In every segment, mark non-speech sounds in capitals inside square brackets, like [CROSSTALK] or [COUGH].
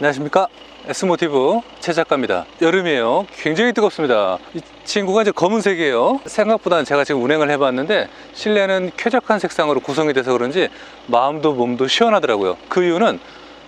안녕하십니까? S모티브 최 작가입니다. 여름이에요. 굉장히 뜨겁습니다. 이 친구가 이제 검은색이에요. 생각보다는 제가 지금 운행을 해봤는데 실내는 쾌적한 색상으로 구성이 돼서 그런지 마음도 몸도 시원하더라고요. 그 이유는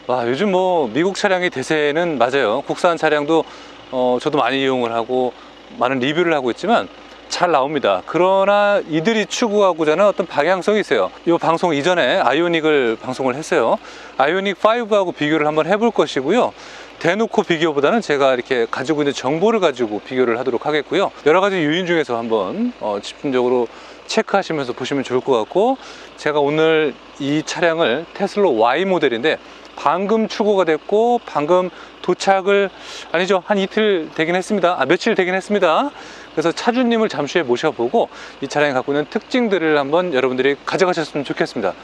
와 요즘 뭐 미국 차량이 대세는 맞아요. 국산 차량도 어, 저도 많이 이용을 하고 많은 리뷰를 하고 있지만 잘 나옵니다. 그러나 이들이 추구하고자 하는 어떤 방향성이 있어요. 이 방송 이전에 아이오닉을 방송을 했어요. 아이오닉 5하고 비교를 한번 해볼 것이고요. 대놓고 비교보다는 제가 이렇게 가지고 있는 정보를 가지고 비교를 하도록 하겠고요. 여러 가지 요인 중에서 한번 어, 집중적으로 체크하시면서 보시면 좋을 것 같고 제가 오늘 이 차량을 테슬라 Y 모델인데 방금 출고가 됐고 방금 도착을 아니죠 한 이틀 되긴 했습니다 아 며칠 되긴 했습니다 그래서 차주님을 잠시 후에 모셔보고 이 차량이 갖고 있는 특징들을 한번 여러분들이 가져가셨으면 좋겠습니다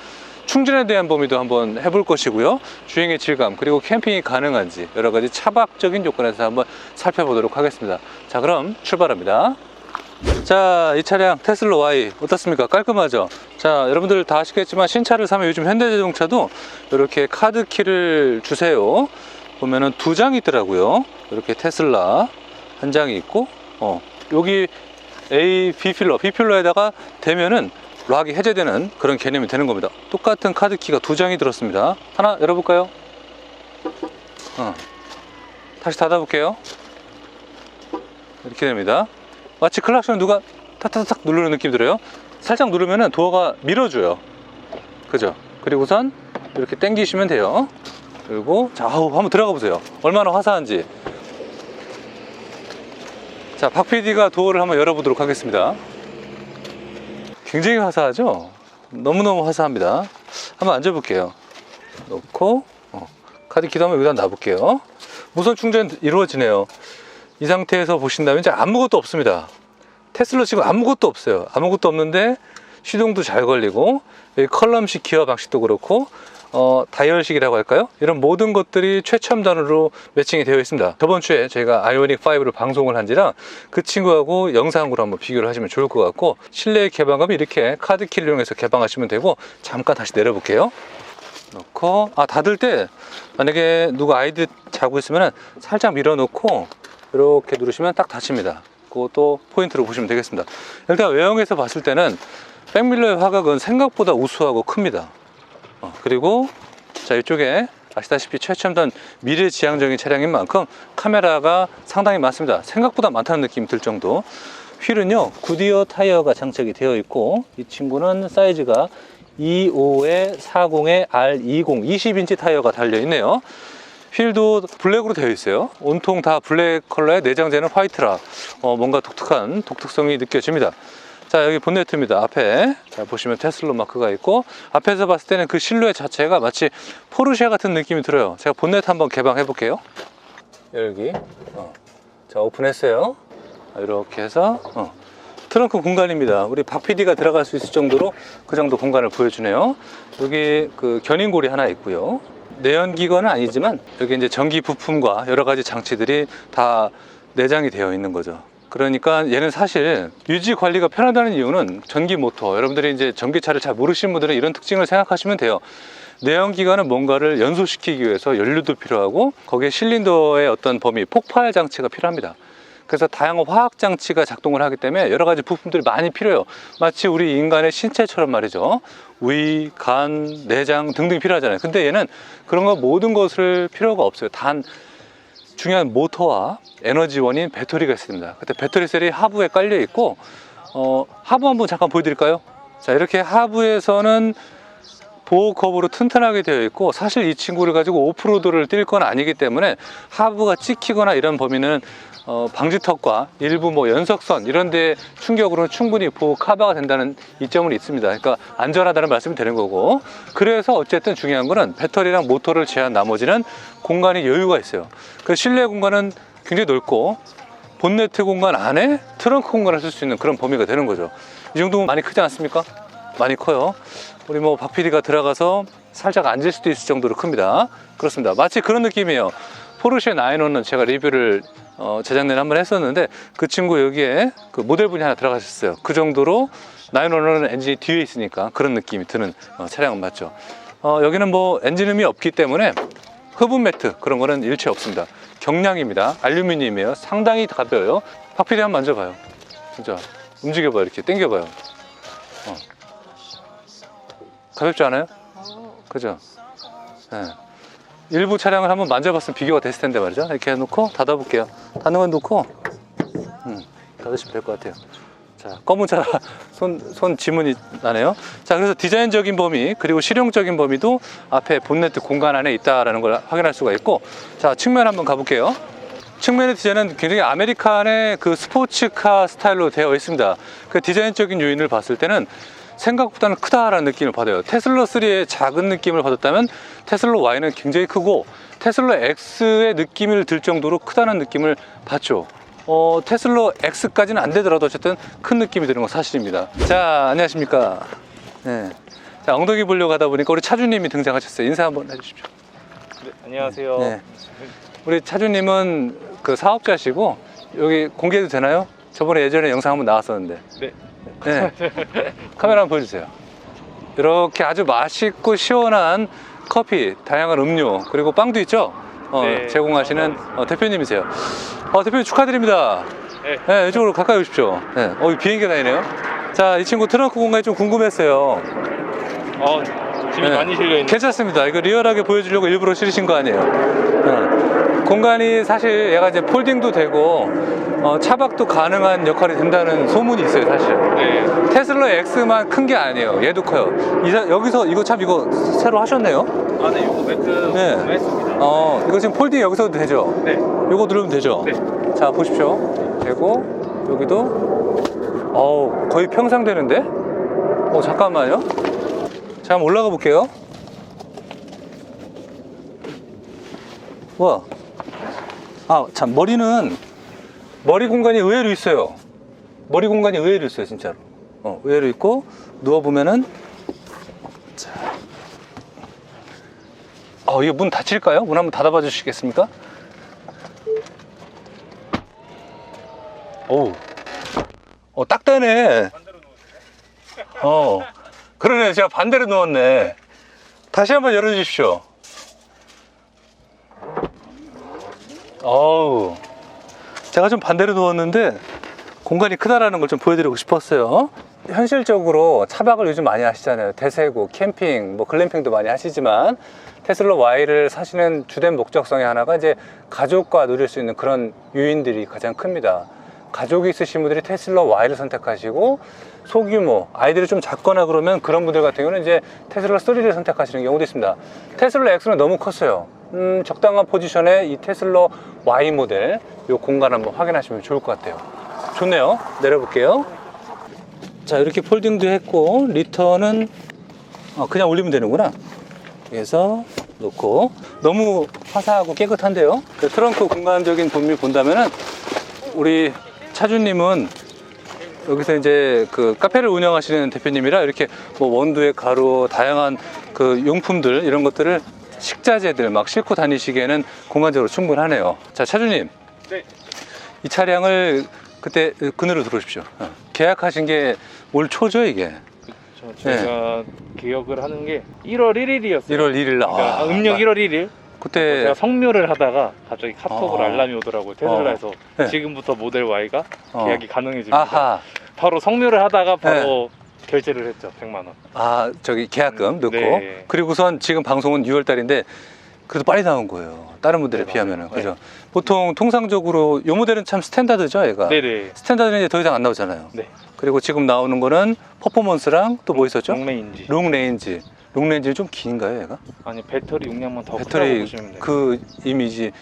충전에 대한 범위도 한번 해볼 것이고요 주행의 질감 그리고 캠핑이 가능한지 여러 가지 차박적인 조건에서 한번 살펴보도록 하겠습니다 자 그럼 출발합니다 자, 이 차량 테슬라 Y 어떻습니까? 깔끔하죠? 자, 여러분들 다 아시겠지만 신차를 사면 요즘 현대자동차도 이렇게 카드 키를 주세요. 보면은 두 장이 있더라고요. 이렇게 테슬라 한 장이 있고, 어, 여기 A, B 필러, B 필러에다가 대면은 락이 해제되는 그런 개념이 되는 겁니다. 똑같은 카드 키가 두 장이 들었습니다. 하나 열어볼까요? 어. 다시 닫아볼게요. 이렇게 됩니다. 마치 클락션을 누가 탁탁탁 누르는 느낌 들어요. 살짝 누르면은 도어가 밀어줘요. 그죠? 그리고선 이렇게 당기시면 돼요. 그리고 자, 한번 들어가 보세요. 얼마나 화사한지. 자, 박 PD가 도어를 한번 열어보도록 하겠습니다. 굉장히 화사하죠? 너무너무 화사합니다. 한번 앉아볼게요. 놓고, 어, 카드 키도 한번 여기다 놔볼게요. 무선 충전 이루어지네요. 이 상태에서 보신다면 이제 아무것도 없습니다. 테슬라 지금 아무것도 없어요. 아무것도 없는데 시동도 잘 걸리고 컬럼식 기어 방식도 그렇고 어, 다이얼식이라고 할까요? 이런 모든 것들이 최첨단으로 매칭이 되어 있습니다. 저번 주에 저희가 아이오닉 5를 방송을 한지라 그 친구하고 영상으로 한번 비교를 하시면 좋을 것 같고 실내 개방감이 이렇게 카드 키를 이용해서 개방하시면 되고 잠깐 다시 내려볼게요. 놓고 아 닫을 때 만약에 누가 아이들 자고 있으면 살짝 밀어놓고 이렇게 누르시면 딱 닫힙니다. 그것도 포인트로 보시면 되겠습니다. 일단 외형에서 봤을 때는 백밀러의 화각은 생각보다 우수하고 큽니다. 어, 그리고 자 이쪽에 아시다시피 최첨단 미래지향적인 차량인 만큼 카메라가 상당히 많습니다. 생각보다 많다는 느낌이 들 정도. 휠은요 구디어 타이어가 장착이 되어 있고 이 친구는 사이즈가 25에 40에 R20 20인치 타이어가 달려 있네요. 휠도 블랙으로 되어 있어요. 온통 다 블랙 컬러의 내장재는 화이트라 어, 뭔가 독특한 독특성이 느껴집니다. 자 여기 본네트입니다. 앞에 자, 보시면 테슬라 마크가 있고 앞에서 봤을 때는 그 실루엣 자체가 마치 포르쉐 같은 느낌이 들어요. 제가 본네트 한번 개방해 볼게요. 여기 어. 자 오픈했어요. 자, 이렇게 해서 어. 트렁크 공간입니다. 우리 박 PD가 들어갈 수 있을 정도로 그 정도 공간을 보여주네요. 여기 그 견인골이 하나 있고요. 내연기관은 아니지만 여기 이제 전기 부품과 여러 가지 장치들이 다 내장이 되어 있는 거죠. 그러니까 얘는 사실 유지 관리가 편하다는 이유는 전기 모터. 여러분들이 이제 전기차를 잘 모르시는 분들은 이런 특징을 생각하시면 돼요. 내연기관은 뭔가를 연소시키기 위해서 연료도 필요하고 거기에 실린더의 어떤 범위, 폭발 장치가 필요합니다. 그래서 다양한 화학 장치가 작동을 하기 때문에 여러 가지 부품들이 많이 필요해요. 마치 우리 인간의 신체처럼 말이죠. 위, 간, 내장 등등이 필요하잖아요. 근데 얘는 그런 거 모든 것을 필요가 없어요. 단 중요한 모터와 에너지원인 배터리가 있습니다. 그때 배터리 셀이 하부에 깔려 있고 어, 하부 한번 잠깐 보여드릴까요? 자 이렇게 하부에서는 보호컵으로 튼튼하게 되어 있고 사실 이 친구를 가지고 오프로드를 뛸 건 아니기 때문에 하부가 찍히거나 이런 범위는 어, 방지턱과 일부 뭐 연석선 이런 데 충격으로는 충분히 보호 커버가 된다는 이점은 있습니다. 그러니까 안전하다는 말씀이 되는 거고 그래서 어쨌든 중요한 거는 배터리랑 모터를 제한 나머지는 공간이 여유가 있어요. 그 실내 공간은 굉장히 넓고 본네트 공간 안에 트렁크 공간을 쓸 수 있는 그런 범위가 되는 거죠. 이 정도면 많이 크지 않습니까? 많이 커요. 우리 뭐 박PD가 들어가서 살짝 앉을 수도 있을 정도로 큽니다. 그렇습니다. 마치 그런 느낌이에요. 포르쉐 911은 제가 리뷰를 어, 재작년에 한 번 했었는데 그 친구 여기에 그 모델분이 하나 들어가셨어요. 그 정도로 911은 엔진이 뒤에 있으니까 그런 느낌이 드는 어, 차량은 맞죠. 어, 여기는 뭐 엔진음이 없기 때문에 흡음 매트 그런 거는 일체 없습니다. 경량입니다. 알루미늄이에요. 상당히 가벼워요. 박PD 한번 만져봐요. 진짜 움직여봐요. 이렇게 당겨봐요. 어. 가볍지 않아요? 그죠? 예. 일부 차량을 한번 만져봤으면 비교가 됐을 텐데 말이죠. 이렇게 해놓고 닫아볼게요. 닫는 건 놓고, 음, 닫으시면 될 것 같아요. 자, 검은 차라 [LAUGHS] 손, 손 지문이 나네요. 자, 그래서 디자인적인 범위, 그리고 실용적인 범위도 앞에 본네트 공간 안에 있다라는 걸 확인할 수가 있고, 자, 측면 한번 가볼게요. 측면의 디자인은 굉장히 아메리칸의 그 스포츠카 스타일로 되어 있습니다. 그 디자인적인 요인을 봤을 때는 생각보다는 크다라는 느낌을 받아요. 테슬라 3의 작은 느낌을 받았다면 테슬라 Y는 굉장히 크고 테슬라 X의 느낌을 들 정도로 크다는 느낌을 받죠. 어, 테슬라 X까지는 안 되더라도 어쨌든 큰 느낌이 드는 건 사실입니다. 자, 안녕하십니까. 네. 자, 엉덩이 보려고 하다 보니까 우리 차주님이 등장하셨어요. 인사 한번 해주십시오. 네, 안녕하세요. 네. 우리 차주님은 그 사업자시고 여기 공개해도 되나요? 저번에 예전에 영상 한번 나왔었는데. 네. 네. [LAUGHS] 카메라 한번 보여주세요. 이렇게 아주 맛있고 시원한 커피, 다양한 음료, 그리고 빵도 있죠? 어, 네. 제공하시는 어, 대표님이세요. 어, 대표님 축하드립니다. 네. 네, 이쪽으로 가까이 오십시오. 네. 어, 이 비행기 다니네요. 자, 이 친구 트렁크 공간이 좀 궁금했어요. 어, 짐이 네. 많이 실려 있는. 괜찮습니다. 이거 리얼하게 보여주려고 일부러 실으신 거 아니에요. 어. 공간이 사실 얘가 이제 폴딩도 되고 어, 차박도 가능한 역할이 된다는 소문이 있어요, 사실. 네. 테슬라 X만 큰 게 아니에요. 얘도 커요. 이사- 여기서 이거 참 이거 새로 하셨네요. 아, 네, 요거 매트 네. 구매했습니다. 어, 이거 지금 폴딩 여기서도 되죠. 네. 요거 누르면 되죠. 네. 자, 보십시오. 되고 여기도 어우, 거의 평상 되는데? 어, 잠깐만요. 자, 한번 올라가 볼게요. 와. 아, 참 머리는 머리 공간이 의외로 있어요. 머리 공간이 의외로 있어요, 진짜로. 어, 의외로 있고 누워 보면은 자. 어, 이거 문 닫힐까요? 문 한번 닫아봐 주시겠습니까? 어우. 어, 딱 되네. 어. 그러네. 제가 반대로 누웠네. 다시 한번 열어주십시오. 어우. 제가 좀 반대로 누웠는데 공간이 크다라는 걸 좀 보여드리고 싶었어요. 현실적으로 차박을 요즘 많이 하시잖아요. 대세고, 캠핑, 뭐 글램핑도 많이 하시지만 테슬라 Y를 사시는 주된 목적성의 하나가 이제 가족과 누릴 수 있는 그런 요인들이 가장 큽니다. 가족이 있으신 분들이 테슬라 Y를 선택하시고 소규모 아이들이 좀 작거나 그러면 그런 분들 같은 경우는 이제 테슬라 3를 선택하시는 경우도 있습니다. 테슬라 X는 너무 컸어요. 음, 적당한 포지션에 이 테슬라 Y 모델 이 공간 한번 확인하시면 좋을 것 같아요. 좋네요. 내려볼게요. 자 이렇게 폴딩도 했고 리턴은 어, 그냥 올리면 되는구나. 그래서 놓고 너무 화사하고 깨끗한데요. 그 트렁크 공간적인 범위 본다면은 우리 차주님은 여기서 이제 그 카페를 운영하시는 대표님이라 이렇게 뭐 원두에 가루 다양한 그 용품들 이런 것들을 식자재들 막 싣고 다니시기에는 공간적으로 충분하네요. 자 차주님 네. 이 차량을 그때 그늘로 들어오십시오. 어. 계약하신 게 올 초죠 이게 저, 제가 기억을 하는 게 1월 1일이었어요. 1월 1일 그러니까 음력 1월 1일. 그때 제가 성묘를 하다가 갑자기 카톡으로 어. 알람이 오더라고요. 테슬라에서 네. 지금부터 모델 Y가 어. 계약이 가능해집니다. 아하 바로 성묘를 하다가 바로 결제를 했죠. 100만 원. 아 저기 계약금 넣고 네. 그리고선 지금 방송은 6월 달인데 그래도 빨리 나온 거예요. 다른 분들에 네, 비하면은 맞아요. 그죠? 보통 통상적으로 요 모델은 참 스탠다드죠, 얘가. 네네. 스탠다드는 이제 더 이상 안 나오잖아요. 네. 그리고 지금 나오는 거는 퍼포먼스랑 또 뭐 있었죠? 롱레인지. 롱 레인지. 롱 레인지는 좀 긴가요, 얘가? 아니 배터리 용량만 더 크다고 배터리 보시면 돼요. 그 이미지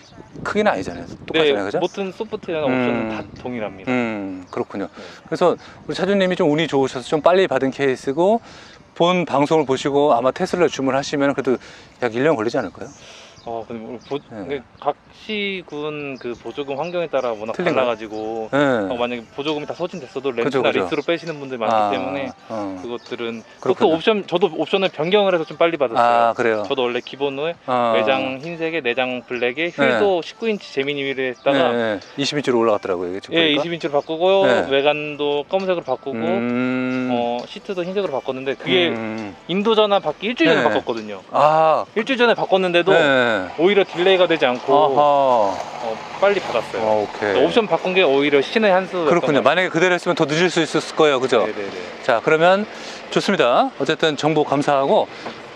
크기는 아니잖아요. 똑같잖아요, 네, 그죠? 모든 소프트웨어나 음. 옵션은 다 동일합니다. 음, 그렇군요. 네. 그래서 우리 차주님이 좀 운이 좋으셔서 좀 빨리 받은 케이스고 본 방송을 보시고 아마 테슬라 주문하시면 그래도 약 1년 걸리지 않을까요? 어, 근데 뭐 보, 네. 근데 각 시군 그 보조금 환경에 따라 워낙 틀린가요? 달라가지고 네. 어, 만약에 보조금이 다 소진됐어도 그죠, 렌트나 그죠. 리스로 빼시는 분들이 많기 아, 때문에 어. 그것들은. 그것도 옵션 저도 옵션을 변경을 해서 좀 빨리 받았어요. 아, 그래요? 저도 원래 기본으로 어. 외장 흰색에 내장 블랙에 휠도 19인치 제미니 휠에 했다가 네, 네. 20인치로 올라갔더라고요. 이게 지금 예, 보니까. 20인치로 바꾸고 네. 외관도 검은색으로 바꾸고 음. 어, 시트도 흰색으로 바꿨는데 그게 음. 인도 전화 받기 일주일 전에 네. 바꿨거든요. 아, 일주일 전에 바꿨는데도 네. 네. 오히려 딜레이가 되지 않고 어허. 어, 빨리 받았어요. 어, 오케이. 옵션 바꾼 게 오히려 신의 한 수. 그렇군요. 만약에 그대로 했으면 더 늦을 수 있었을 거예요. 그죠? 네네네. 자, 그러면 좋습니다. 어쨌든 정보 감사하고.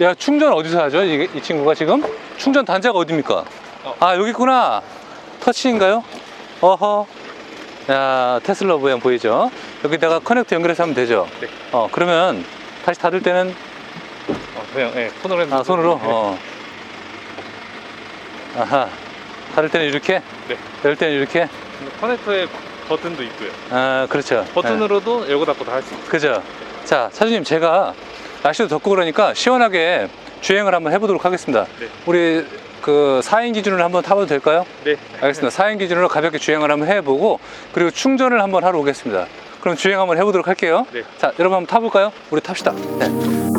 야, 충전 어디서 하죠? 이, 이 친구가 지금? 충전 단자가 어딥니까? 어. 아, 여기 있구나. 터치인가요? 어허. 야, 테슬라 모양 보이죠? 여기다가 커넥터 연결해서 하면 되죠? 네. 어, 그러면 다시 닫을 때는 어, 그냥 예, 손으로. 아, 손으로? 네. 어. 아하. 닫을 때는 이렇게? 네. 열 때는 이렇게? 커넥터에 버튼도 있고요. 아, 그렇죠. 버튼으로도 열고 닫고 다 할 수 있어요. 그죠? 자, 사장님, 제가 날씨도 덥고 그러니까 시원하게 주행을 한번 해보도록 하겠습니다. 네. 우리 그 4인 기준으로 한번 타봐도 될까요? 네. 알겠습니다. 4인 기준으로 가볍게 주행을 한번 해보고 그리고 충전을 한번 하러 오겠습니다. 그럼 주행 한번 해보도록 할게요. 네. 자, 여러분 한번 타볼까요? 우리 탑시다. 네.